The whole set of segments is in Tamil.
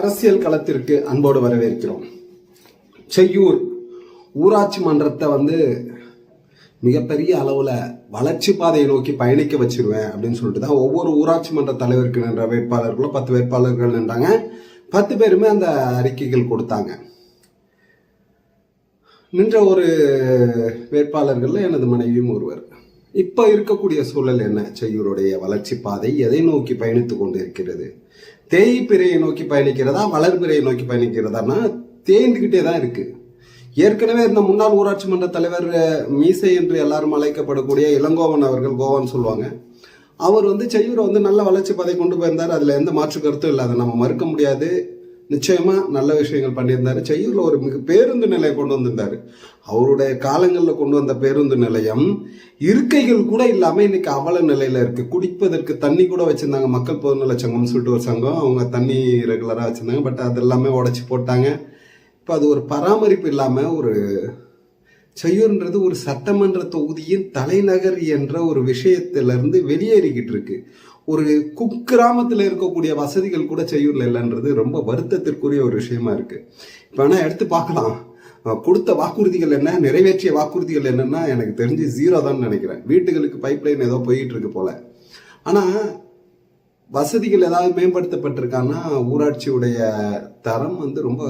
அரசியல் களத்திற்கு அன்போடு வரவேற்கிறோம். செய்யூர் ஊராட்சி மன்றத்தை வந்து மிகப்பெரிய அளவில் வளர்ச்சி பாதையை நோக்கி பயணிக்க வச்சிருவேன் அப்படின்னு சொல்லிட்டு தான் ஒவ்வொரு ஊராட்சி மன்ற தலைவருக்கு நின்ற வேட்பாளர்களும் பத்து வேட்பாளர்கள் நின்றாங்க. பத்து பேருமே அந்த அறிக்கைகள் கொடுத்தாங்க. நின்ற ஒரு வேட்பாளர்களில் எனது மனைவியும் ஒருவர். இப்போ இருக்கக்கூடிய சூழல் என்ன? செய்யூருடைய வளர்ச்சி பாதை எதை நோக்கி பயணித்துக் கொண்டு இருக்கிறது தேய்பிறையை நோக்கி பயணிக்கிறதா வளர்பிறையை நோக்கி பயணிக்கிறதானா தேய்ந்துக்கிட்டே தான் இருக்கு. ஏற்கனவே இருந்த முன்னாள் ஊராட்சி மன்ற தலைவர் மீசை என்று எல்லாரும் அழைக்கப்படக்கூடிய இளங்கோவன் அவர்கள் கோவான்னு சொல்லுவாங்க. அவர் வந்து செய்யூரை வந்து நல்ல வளர்ச்சி பாதை கொண்டு போயிருந்தார். அதில் எந்த மாற்று கருத்தும் இல்லை. அதை நம்ம மறுக்க முடியாது. நிச்சயமா நல்ல விஷயங்கள் பண்ணியிருந்தாரு. செய்யூர்ல ஒரு மிக பேருந்து நிலையை கொண்டு வந்திருந்தாரு. அவருடைய காலங்களில் கொண்டு வந்த பேருந்து நிலையம் இருக்கைகள் கூட இல்லாமல் இன்னைக்கு அவல நிலையில இருக்கு. குடிப்பதற்கு தண்ணி கூட வச்சிருந்தாங்க. மக்கள் பொதுநல சங்கம்னு சொல்லிட்டு ஒரு சங்கம். அவங்க தண்ணி ரெகுலரா வச்சிருந்தாங்க. பட் அது எல்லாமே உடச்சி போட்டாங்க. இப்போ அது ஒரு பராமரிப்பு இல்லாமல் ஒரு செய்யூர்ன்றது ஒரு சட்டமன்ற தொகுதியின் தலைநகர் என்ற ஒரு விஷயத்திலிருந்து வெளியேறிக்கிட்டு இருக்கு ஒரு குக்கிராமத்தில் இருக்கக்கூடிய வசதிகள் கூட செய்யூரில் இல்லைன்றது ரொம்ப வருத்தத்திற்குரிய ஒரு விஷயமா இருக்கு. இப்போ ஆனால் எடுத்து பார்க்கலாம். கொடுத்த வாக்குறுதிகள் என்ன? நிறைவேற்றிய வாக்குறுதிகள் என்னன்னா எனக்கு தெரிஞ்சு ஜீரோ தான் நினைக்கிறேன். வீட்டுகளுக்கு பைப்லைன் ஏதோ போயிட்டு இருக்கு போல. ஆனால் வசதிகள் ஏதாவது மேம்படுத்தப்பட்டிருக்கான்னா ஊராட்சியுடைய தரம் வந்து ரொம்ப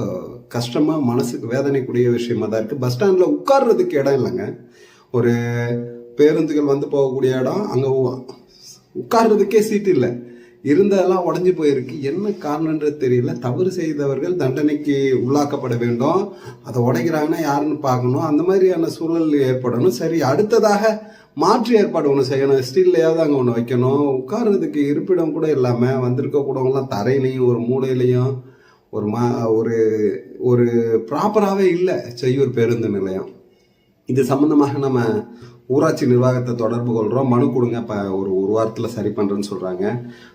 கஷ்டமாக மனசுக்கு வேதனைக்குரிய விஷயமா தான் இருக்குது பஸ் ஸ்டாண்டில் உட்கார்றதுக்கு இடம் இல்லைங்க. ஒரு பேருந்துகள் வந்து போகக்கூடிய இடம் அங்கே உட்கார்றதுக்கே சீட் இல்லை. இருந்ததெல்லாம் உடஞ்சி போயிருக்கு. என்ன காரணன்றது தெரியல. தவறு செய்தவர்கள் தண்டனைக்கு உள்ளாக்கப்பட வேண்டும். அதை உடைக்கிறாங்கன்னா யாருன்னு பார்க்கணும். அந்த மாதிரியான சூழல் ஏற்படணும். சரி அடுத்ததாக மாற்று ஏற்பாடு ஒன்று செய்யணும். ஸ்டீல்லையாவது அங்கே ஒன்று வைக்கணும். உட்கார்றதுக்கு இருப்பிடம் கூட இல்லாமல் வந்திருக்க கூடவங்களாம் தரையிலையும் ஒரு மூலையிலையும் ஒரு மா ஒரு ஒரு ப்ராப்பராகவே இல்லை. செய்யூர் பேருந்து நிலையம். இது சம்மந்தமாக நம்ம ஊராட்சி நிர்வாகத்தை தொடர்பு கொள்கிறோம் மனு கொடுங்க. இப்போ ஒரு ஒரு வாரத்தில் சரி பண்ணுறேன்னு சொல்கிறாங்க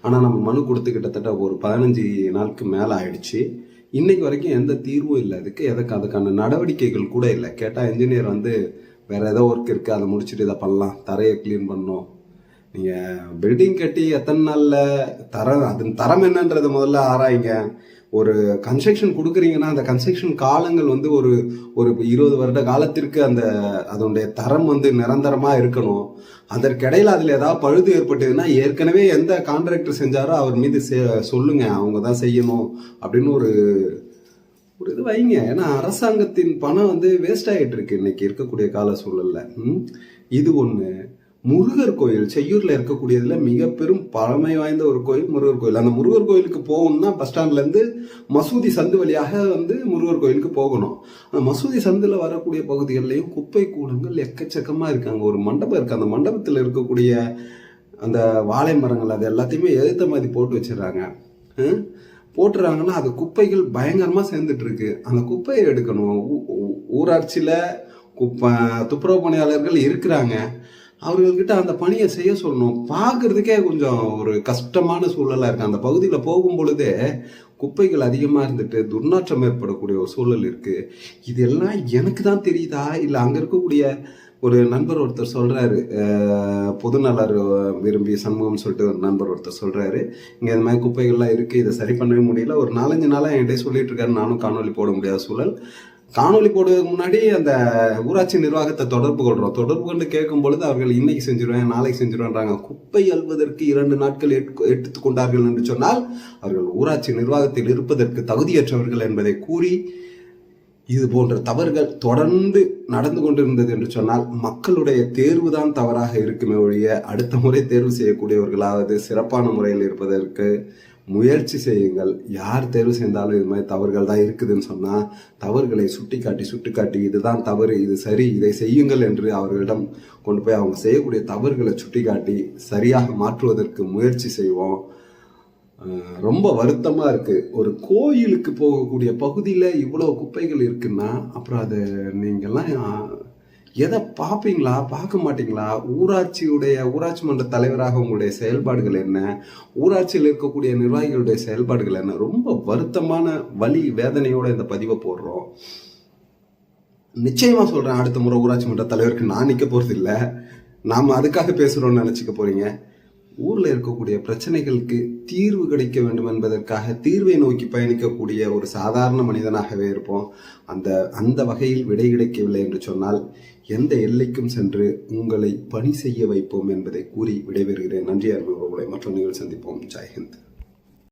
ஆனால் நம்ம மனு கொடுத்து கிட்டத்தட்ட ஒரு பதினஞ்சு நாளுக்கு மேலே ஆயிடுச்சு. இன்னைக்கு வரைக்கும் எந்த தீர்வும் இல்லை. அதுக்கு எதுக்கு அதுக்கான நடவடிக்கைகள் கூட இல்லை. கேட்டால் இன்ஜினியர் வந்து வேறு ஏதோ ஒர்க் இருக்குது அதை முடிச்சுட்டு இதை பண்ணலாம். தரையை க்ளீன் பண்ணணும். நீங்கள் பில்டிங் கட்டி எத்தனை நாளில் தரம் அதன் தரம் என்னன்றது முதல்ல ஆராய்ங்க. ஒரு கன்ஸ்ட்ரக்ஷன் கொடுக்குறீங்கன்னா அந்த கன்ஸ்ட்ரக்ஷன் காலங்கள் வந்து ஒரு ஒரு இருபது வருட காலத்திற்கு அந்த அதனுடைய தரம் வந்து நிரந்தரமாக இருக்கணும். அதற்கிடையில் அதில் ஏதாவது பழுது ஏற்பட்டதுன்னா ஏற்கனவே எந்த கான்ட்ராக்டர் செஞ்சாரோ அவர் மீது செ- சொல்லுங்க அவங்க தான் செய்யணும் அப்படின்னு ஒரு ஒரு இது வைங்க. ஏன்னா அரசாங்கத்தின் பணம் வந்து வேஸ்ட் ஆகிட்டு இருக்கு இன்னைக்கு இருக்கக்கூடிய கால சூழலில். இது ஒன்று முருகர் கோயில் செய்யூர்ல இருக்கக்கூடியதுல மிக பெரும் பழமை வாய்ந்த ஒரு கோயில் முருகர் கோயில். அந்த முருகர் கோயிலுக்கு போகணும்னா பஸ் ஸ்டாண்ட்ல இருந்து மசூதி சந்து வழியாக வந்து முருகர் கோயிலுக்கு போகணும். அந்த மசூதி சந்துல வரக்கூடிய பகுதிகளிலையும் குப்பை கூடங்கள் எக்கச்சக்கமா இருக்காங்க ஒரு மண்டபம் இருக்கு. அந்த மண்டபத்தில் இருக்கக்கூடிய அந்த வாழை மரங்கள் அது எல்லாத்தையுமே எதிர்த்த மாதிரி போட்டு வச்சிடறாங்க. போட்டுறாங்கன்னா அது குப்பைகள் பயங்கரமா சேர்ந்துட்டு இருக்கு. அந்த குப்பையை எடுக்கணும். ஊ- ஊராட்சியில குப்பை துப்புரவு பணியாளர்கள் இருக்கிறாங்க. அவர்கள்கிட்ட அந்த பணியை செய்ய சொல்லணும். பார்க்கறதுக்கே கொஞ்சம் ஒரு கஷ்டமான சூழலாக இருக்குது அந்த பகுதியில் போகும் பொழுதே குப்பைகள் அதிகமாக இருந்துட்டு துர்நாற்றம் ஏற்படக்கூடிய ஒரு சூழல் இருக்குது இதெல்லாம் எனக்கு தான் தெரியுதா? இல்லை அங்கே இருக்கக்கூடிய ஒரு நண்பர் ஒருத்தர் சொல்கிறாரு பொதுநலர் விரும்பிய சண்முகம் சொல்லிட்டு ஒரு நண்பர் ஒருத்தர் சொல்கிறாரு இங்கே இந்த மாதிரி குப்பைகள்லாம் இருக்குது இதை சரி பண்ணவே முடியல. ஒரு நாலஞ்சு நாளாக என்கிட்ட சொல்லிட்டு இருக்காரு. நானும் காணொலி போட முடியாத சூழல். காணொலி போடுவதற்கு முன்னாடி அந்த ஊராட்சி நிர்வாகத்தை தொடர்பு கொள்றோம். தொடர்பு கொண்டு கேட்கும் பொழுது அவர்கள் இன்னைக்கு செஞ்சிருவேன் நாளைக்கு செஞ்சிருவேன்றாங்க. குப்பை அல்வதற்கு இரண்டு நாட்கள் எடுத்துக்கொண்டார்கள் என்று சொன்னால் அவர்கள் ஊராட்சி நிர்வாகத்தில் இருப்பதற்கு தகுதியற்றவர்கள் என்பதை கூறி இது போன்ற தவறுகள் தொடர்ந்து நடந்து கொண்டிருந்தது என்று சொன்னால் மக்களுடைய தேர்வு தான் தவறாக இருக்குமே ஒழிய அடுத்த முறை தேர்வு செய்யக்கூடியவர்களாவது சிறப்பான முறையில் இருப்பதற்கு முயற்சி செய்யுங்கள். யார் தேர்வு செய்தாலும் இது மாதிரி தவறுகள் தான் இருக்குதுன்னு சொன்னால் தவறுகளை சுட்டிக்காட்டி சுட்டிக்காட்டி இதுதான் தவறு இது சரி இதை செய்யுங்கள் என்று அவர்களிடம் கொண்டு போய் அவங்க செய்யக்கூடிய தவறுகளை சுட்டிக்காட்டி சரியாக மாற்றுவதற்கு முயற்சி செய்வோம். ரொம்ப வருத்தமாக இருக்குது ஒரு கோயிலுக்கு போகக்கூடிய பகுதியில் இவ்வளோ குப்பைகள் இருக்குன்னா அப்புறம் அதை நீங்கள்லாம் எதை பார்ப்பீங்களா? பார்க்க மாட்டீங்களா? ஊராட்சியுடைய ஊராட்சி மன்ற தலைவராக உங்களுடைய செயல்பாடுகள் என்ன? ஊராட்சியில் இருக்கக்கூடிய நிர்வாகிகளுடைய செயல்பாடுகள் என்ன? ரொம்ப வருத்தமான வலி வேதனையோட இந்த பதிவை போடுறோம். நிச்சயமா சொல்றேன் அடுத்த முறை ஊராட்சி மன்ற தலைவருக்கு நான் நிற்க போறது இல்லை நாம அதுக்காக பேசுறோம்னு நினைச்சுக்க போறீங்க. ஊரில் இருக்கக்கூடிய பிரச்சனைகளுக்கு தீர்வு கிடைக்க வேண்டும் என்பதற்காக தீர்வை நோக்கி பயணிக்கக்கூடிய ஒரு சாதாரண மனிதனாகவே இருப்போம். அந்த அந்த வகையில் விடை கிடைக்கவில்லை என்று சொன்னால் எந்த எல்லைக்கும் சென்று உங்களை பணி செய்ய வைப்போம் என்பதை கூறி விடைபெறுகிறேன். நன்றி அன்பு உறவுகளை. மற்ற நிகழ்ச்சி சந்திப்போம். ஜெய்ஹிந்த்.